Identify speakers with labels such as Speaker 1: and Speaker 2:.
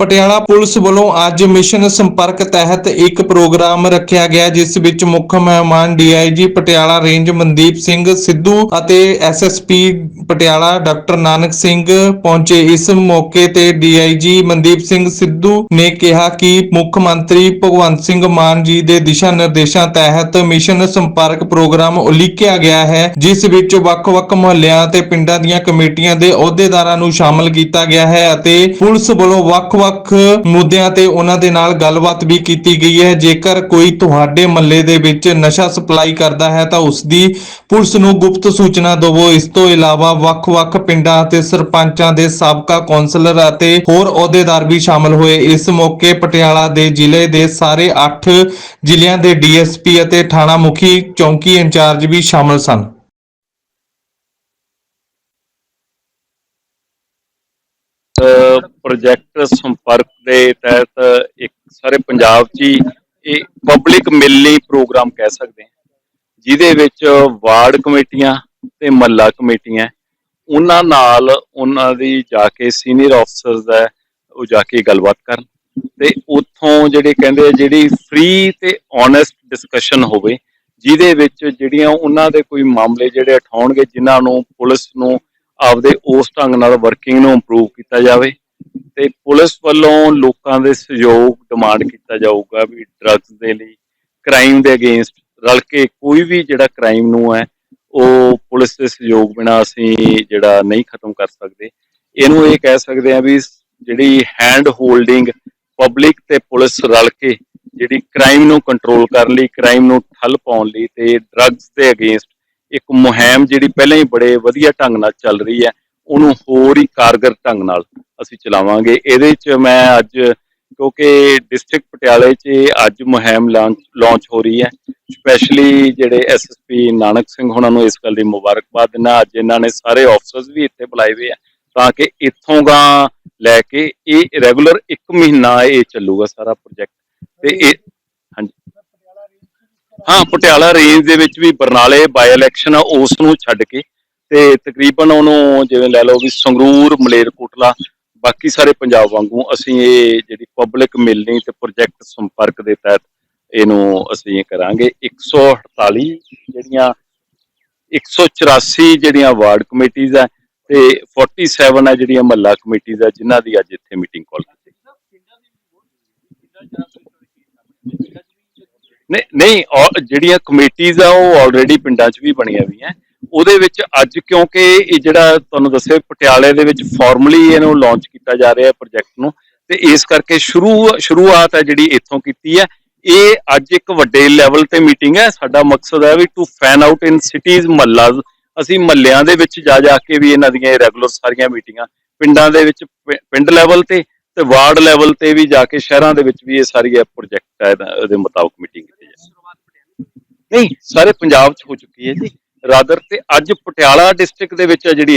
Speaker 1: Patiala police ਵੱਲੋਂ ਅੱਜ mission ਸੰਪਰਕ ਤਹਿਤ ਇੱਕ ਪ੍ਰੋਗਰਾਮ ਰੱਖਿਆ ਗਿਆ, ਜਿਸ ਵਿੱਚ ਮੁੱਖ ਮਹਿਮਾਨ ਡੀਆਈਜੀ ਪਟਿਆਲਾ ਰੇਂਜ ਮਨਦੀਪ ਸਿੰਘ ਸਿੱਧੂ ਅਤੇ ਐਸਐਸਪੀ ਪਟਿਆਲਾ ਡਾਕਟਰ ਨਾਨਕ ਸਿੰਘ ਪਹੁੰਚੇ। ਇਸ ਮੌਕੇ ਤੇ ਡੀਆਈਜੀ ਮਨਦੀਪ ਸਿੰਘ ਸਿੱਧੂ ਨੇ ਕਿਹਾ ਕਿ ਮੁੱਖ ਮੰਤਰੀ ਭਗਵੰਤ ਸਿੰਘ ਮਾਨ ਜੀ ਦੇ ਦਿਸ਼ਾ ਨਿਰਦੇਸ਼ਾਂ ਤਹਿਤ ਮਿਸ਼ਨ ਸੰਪਰਕ ਪ੍ਰੋਗਰਾਮ ਉਲੀਕਿਆ ਗਿਆ ਹੈ, ਜਿਸ ਵਿੱਚ ਵੱਖ-ਵੱਖ ਮੁਹੱਲਿਆਂ ਤੇ ਪਿੰਡਾਂ ਦੀਆਂ ਕਮੇਟੀਆਂ ਦੇ ਅਹੁਦੇਦਾਰਾਂ ਨੂੰ ਸ਼ਾਮਲ ਕੀਤਾ ਗਿਆ ਹੈ ਅਤੇ ਪੁਲਿਸ ਵੱਲੋਂ ਵੱਖ ਵੱਖ-ਵੱਖ ਮੁੱਦਿਆਂ ਤੇ ਉਹਨਾਂ ਦੇ ਨਾਲ ਗੱਲਬਾਤ ਵੀ ਕੀਤੀ ਗਈ ਹੈ। ਜੇਕਰ ਕੋਈ ਤੁਹਾਡੇ ਮਹੱਲੇ ਦੇ ਵਿੱਚ ਨਸ਼ਾ ਸਪਲਾਈ ਕਰਦਾ ਹੈ, ਤਾਂ ਉਸ ਦੀ ਪੁਲਿਸ ਨੂੰ ਗੁਪਤ ਸੂਚਨਾ ਦਿਵੋ। ਇਸ ਤੋਂ ਇਲਾਵਾ ਵੱਖ-ਵੱਖ ਪਿੰਡਾਂ ਅਤੇ ਸਰਪੰਚਾਂ ਦੇ ਸਾਬਕਾ ਕੌਂਸਲਰ ਅਤੇ ਹੋਰ ਅਹੁਦੇਦਾਰ ਵੀ ਸ਼ਾਮਲ ਹੋਏ। ਇਸ ਮੌਕੇ ਪਟਿਆਲਾ ਦੇ ਜ਼ਿਲ੍ਹੇ ਦੇ ਸਾਰੇ 8 ਜ਼ਿਲ੍ਹਿਆਂ ਦੇ ਡੀਐਸਪੀ ਅਤੇ ਥਾਣਾ ਮੁਖੀ ਚੌਂਕੀ ਇੰਚਾਰਜ ਵੀ ਸ਼ਾਮਲ ਸਨ।
Speaker 2: ਪ੍ਰੋਜੈਕਟ ਸੰਪਰਕ ਦੇ ਤਹਿਤ ਇੱਕ ਸਾਰੇ ਪੰਜਾਬ 'ਚ ਹੀ ਇਹ ਪਬਲਿਕ ਮਿਲਣੀ ਪ੍ਰੋਗਰਾਮ ਕਹਿ ਸਕਦੇ ਹਾਂ। ਜਿਹਦੇ ਵਿੱਚ ਵਾਰਡ ਕਮੇਟੀਆਂ ਤੇ ਮਹੱਲਾ ਕਮੇਟੀਆਂ ਉਹਨਾਂ ਨਾਲ ਉਹਨਾਂ ਦੀ ਜਾ ਕੇ ਸੀਨੀਅਰ ਅਫਸਰਸ ਦਾ ਉਹ ਜਾ ਕੇ ਗੱਲਬਾਤ ਕਰਨ ਤੇ ਉੱਥੋਂ ਜਿਹੜੇ ਕਹਿੰਦੇ ਜਿਹੜੀ ਫ੍ਰੀ ਤੇ ਓਨੈਸਟ ਡਿਸਕਸ਼ਨ ਹੋਵੇ, ਜਿਹਦੇ ਵਿੱਚ ਜਿਹੜੀਆਂ ਉਹਨਾਂ ਦੇ ਕੋਈ ਮਾਮਲੇ ਜਿਹੜੇ ਉਠਾਉਣਗੇ, ਜਿਨ੍ਹਾਂ ਨੂੰ ਪੁਲਿਸ ਨੂੰ ਆਪਦੇ ਉਸ ਢੰਗ ਨਾਲ ਵਰਕਿੰਗ ਨੂੰ ਇੰਪਰੂਵ ਕੀਤਾ ਜਾਵੇ ਤੇ ਪੁਲਿਸ ਵੱਲੋਂ ਲੋਕਾਂ ਦੇ ਸਹਿਯੋਗ ਡਿਮਾਂਡ ਕੀਤਾ ਜਾਊਗਾ ਵੀ ਡਰੱਗਸ ਦੇ ਲਈ ਕ੍ਰਾਈਮ ਦੇ ਅਗੇਂਸਟ ਰਲ ਕੇ ਕੋਈ ਵੀ ਜਿਹੜਾ ਕ੍ਰਾਈਮ ਨੂੰ ਹੈ, ਉਹ ਪੁਲਿਸ ਦੇ ਸਹਿਯੋਗ ਬਿਨਾ ਅਸੀਂ ਜਿਹੜਾ ਨਹੀਂ ਖਤਮ ਕਰ ਸਕਦੇ। ਇਹਨੂੰ ਇਹ ਕਹਿ ਸਕਦੇ ਆ ਵੀ ਜਿਹੜੀ ਹੈਂਡ ਹੋਲਡਿੰਗ ਪਬਲਿਕ ਤੇ ਪੁਲਿਸ ਰਲ ਕੇ ਜਿਹੜੀ ਕ੍ਰਾਈਮ ਨੂੰ ਕੰਟਰੋਲ ਕਰਨ ਲਈ ਕ੍ਰਾਈਮ ਨੂੰ ਠੱਲ ਪਾਉਣ ਲਈ ਤੇ ਡਰੱਗਸ ਦੇ ਅਗੇਂਸਟ ਇੱਕ ਮੁਹਿੰਮ ਜਿਹੜੀ ਪਹਿਲਾਂ ਹੀ ਬੜੇ ਵਧੀਆ ਢੰਗ ਨਾਲ ਚੱਲ ਰਹੀ ਹੈ, ਉਹਨੂੰ ਹੋਰ ਹੀ ਕਾਰਗਰ ਢੰਗ ਨਾਲ ਅਸੀਂ ਚਲਾਵਾਂਗੇ। ਇਹਦੇ 'ਚ ਮੈਂ ਅੱਜ, ਕਿਉਂਕਿ ਡਿਸਟ੍ਰਿਕਟ ਪਟਿਆਲੇ 'ਚ ਅੱਜ ਮੁਹਿੰਮ ਲਾਂਚ ਹੋ ਰਹੀ ਹੈ। ਸਪੈਸ਼ਲੀ ਜਿਹੜੇ ਐਸਐਸਪੀ ਨਾਨਕ ਸਿੰਘ ਉਹਨਾਂ ਨੂੰ ਇਸ ਗੱਲ ਦੀ ਮੁਬਾਰਕਬਾਦ ਦਿੰਦਾ। ਅੱਜ ਇਹਨਾਂ ਨੇ ਸਾਰੇ ਆਫਸਰਸ ਵੀ ਇੱਥੇ ਬੁਲਾਏ ਹੋਏ ਆ, ਤਾਂ ਕਿ ਇੱਥੋਂ ਗਾ ਲੈ ਕੇ ਇਹ ਰੈਗੂਲਰ 1 ਮਹੀਨਾ ਇਹ ਚੱਲੂਗਾ ਸਾਰਾ ਪ੍ਰੋਜੈਕਟ ਤੇ ਇਹ ਹਾਂ, ਪਟਿਆਲਾ ਰੇਂਜ ਦੇ ਵਿੱਚ ਵੀ ਬਰਨਾਲੇ ਬਾਈ ਇਲੈਕਸ਼ਨ ਆ ਉਸ ਨੂੰ ਛੱਡ ਕੇ ਤੇ ਤਕਰੀਬਨ ਉਹਨੂੰ ਜਿਵੇਂ ਲੈ ਲਓ ਵੀ ਸੰਗਰੂਰ, ਮਲੇਰਕੋਟਲਾ, ਬਾਕੀ ਸਾਰੇ ਪੰਜਾਬ ਵਾਂਗੂ ਅਸੀਂ ਇਹ ਜਿਹੜੀ ਪਬਲਿਕ ਮਿਲਣੀ ਤੇ ਪ੍ਰੋਜੈਕਟ ਸੰਪਰਕ ਦੇ ਤਹਿਤ ਇਹਨੂੰ ਅਸੀਂ ਕਰਾਂਗੇ। 148 ਜਿਹੜੀਆਂ 184 ਜਿਹੜੀਆਂ ਵਾਰਡ ਕਮੇਟੀਆਂ ਆ ਤੇ 47 ਆ ਜਿਹੜੀਆਂ ਮਹੱਲਾ ਕਮੇਟੀਆਂ ਆ ਜਿਨ੍ਹਾਂ ਦੀ ਅੱਜ ਇੱਥੇ ਮੀਟਿੰਗ ਕਾਲ ਕੀਤੀ। ਨਹੀਂ ਨਹੀਂ ਜਿਹੜੀਆਂ ਕਮੇਟੀਆਂ ਆ, ਉਹ ਆਲਰੇਡੀ ਪਿੰਡਾਂ 'ਚ ਵੀ ਬਣੀਆਂ ਹੋਈਆਂ। ਉਹਦੇ ਵਿੱਚ ਅੱਜ ਕਿਉਂਕਿ ਇਹ ਜਿਹੜਾ ਤੁਹਾਨੂੰ ਦੱਸਿਆ ਪਟਿਆਲੇ ਦੇ ਵਿੱਚ ਫਾਰਮਲੀ ਇਹਨੂੰ ਲਾਂਚ ਕੀਤਾ ਜਾ ਰਿਹਾ ਪ੍ਰੋਜੈਕਟ ਨੂੰ, ਤੇ ਇਸ ਕਰਕੇ ਸ਼ੁਰੂ, ਸ਼ੁਰੂਆਤ ਹੈ ਜਿਹੜੀ ਇੱਥੋਂ ਕੀਤੀ ਹੈ। ਇਹ ਅੱਜ ਇੱਕ ਵੱਡੇ ਲੈਵਲ ਤੇ ਮੀਟਿੰਗ ਹੈ। ਸਾਡਾ ਮਕਸਦ ਹੈ we to fan out in cities mohallas ਅਸੀਂ ਮਹੱਲਿਆਂ ਦੇ ਵਿੱਚ ਜਾ ਜਾ ਕੇ ਵੀ ਇਹਨਾਂ ਦੀਆਂ ਰੈਗੂਲਰ ਸਾਰੀਆਂ ਮੀਟਿੰਗਾਂ ਪਿੰਡਾਂ ਦੇ ਵਿੱਚ ਪਿੰਡ ਲੈਵਲ ਤੇ ਤੇ ਵਾਰਡ ਲੈਵਲ ਤੇ ਵੀ ਜਾ ਕੇ ਸ਼ਹਿਰਾਂ ਦੇ ਵਿੱਚ ਵੀ ਇਹ ਸਾਰੀ ਪ੍ਰੋਜੈਕਟ ਹੈ ਇਹਦੇ ਮੁਤਾਬਕ ਮੀਟਿੰਗ ਕੀਤੀ ਜਾਏ। ਨਹੀਂ, ਸਾਰੇ ਪੰਜਾਬ 'ਚ ਹੋ ਚੁੱਕੀ ਹੈ ਜੀ। ਰਾਦਰ ਤੇ ਅੱਜ ਪਟਿਆਲਾ ਡਿਸਟ੍ਰਿਕਟ ਦੇ ਵਿੱਚ ਹੈ ਜਿਹੜੀ